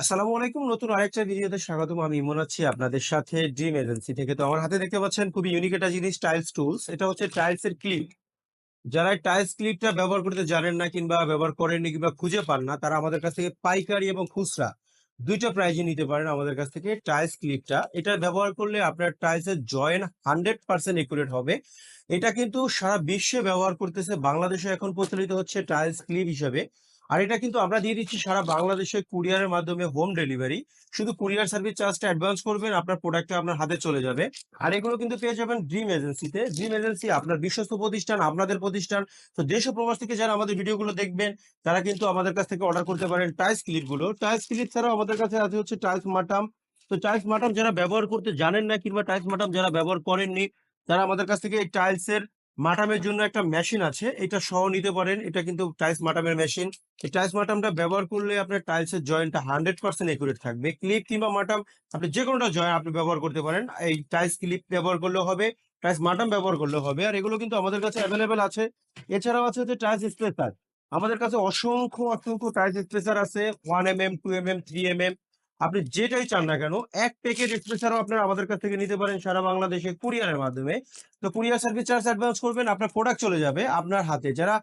আসসালামু আলাইকুম। নতুন আরেকটা ভিডিওতে স্বাগতম। আমি ইমন আছি আপনাদের সাথে ড্রিম এজেন্সি থেকে। তো আমার হাতে দেখতে পাচ্ছেন খুবই ইউনিক একটা জিনিস টাইলস টুলস এটা হচ্ছে টাইলস এর ক্লিপ যারা টাইলস ক্লিপটা ব্যবহার করতে জানেন না কিংবা ব্যবহার করেননি কিংবা খুঁজে পান না, তারা আমাদের কাছ থেকে পাইকারি এবং খুচরা দুইটা প্রাইজে নিতে পারেন আমাদের কাছ থেকে টাইলস ক্লিপটা এটা ব্যবহার করলে আপনার টাইলসের জয়েন হান্ড্রেড পার্সেন্ট একুরেট হবে। এটা কিন্তু সারা বিশ্বে ব্যবহার করতেছে। বাংলাদেশে এখন প্রচলিত হচ্ছে টাইলস ক্লিপ হিসেবে। আর এটা কিন্তু আমরা দিয়ে দিচ্ছি সারা বাংলাদেশে কুরিয়ারের মাধ্যমে হোম ডেলিভারি। শুধু কুরিয়ার সার্ভিস চার্জটা অ্যাডভান্স করবেন, আপনার প্রোডাক্টটা আপনার হাতে চলে যাবে। আর এগুলো কিন্তু পেয়ে যাবেন ড্রিম এজেন্সিতে ড্রিম এজেন্সি আপনার বিশ্বস্ত প্রতিষ্ঠান, আপনাদের প্রতিষ্ঠান। তো দেশ ও প্রবাস থেকে যারা আমাদের ভিডিওগুলো দেখবেন, তারা কিন্তু আমাদের কাছ থেকে অর্ডার করতে পারেন টাইলস ক্লিপগুলো টাইলস ক্লিপ ছাড়াও আমাদের কাছে আছে হচ্ছে টাইলস মাটাম তো টাইলস মাটাম যারা ব্যবহার করতে জানেন না কিংবা টাইলস মাটাম যারা ব্যবহার করেননি, তারা আমাদের কাছ থেকে এই টাইলসের মাটামের জন্য একটা মেশিন আছে, এটা সহ নিতে পারেন। এটা কিন্তু টাইলস মাটামের মেশিন এই টাইলস মাটামটা ব্যবহার করলে আপনার টাইলসের জয়েন্টটা হান্ড্রেড পার্সেন্ট একুরেট থাকবে। ক্লিপ কিংবা মাটাম, আপনি যে কোনোটা জয়েন্ট আপনি ব্যবহার করতে পারেন। এই টাইলস ক্লিপ ব্যবহার করলেও হবে টাইলস মাটাম ব্যবহার করলেও হবে। আর এগুলো কিন্তু আমাদের কাছে অ্যাভেলেবেল আছে। এছাড়াও আছে হচ্ছে টাইলস স্পেসার আমাদের কাছে অসংখ্য অসংখ্য টাইলস স্পেসার আছে। One M M two M M three M M আপনি যেটাই চান না কেন, এক প্যাকেট স্পেসারও আপনারা আমাদের কাছ থেকে নিতে পারেন সারা বাংলাদেশে কুরিয়ারের মাধ্যমে। তো কুরিয়ার সার্ভিস চার্জ অ্যাডভান্স করবেন, আপনার প্রোডাক্ট চলে যাবে আপনার হাতে। যারা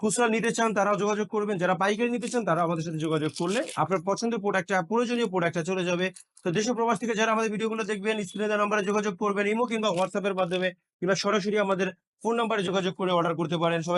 খুচরা নিতে চান তারাও যোগাযোগ করবেন, যারা পাইকারি নিতে চান তারাও আমাদের সাথে যোগাযোগ করলে আপনার পছন্দের প্রোডাক্টটা প্রয়োজনীয় প্রোডাক্টটা চলে যাবে। তো দেশ প্রবাস থেকে যারা আমাদের ভিডিওগুলো দেখবেন স্ক্রিনে নাম্বারে যোগাযোগ করবেন, ইমো কিংবা হোয়াটসঅ্যাপের মাধ্যমে কিংবা সরাসরি আমাদের ফোন নাম্বারে যোগাযোগ করে অর্ডার করতে পারেন। সবাই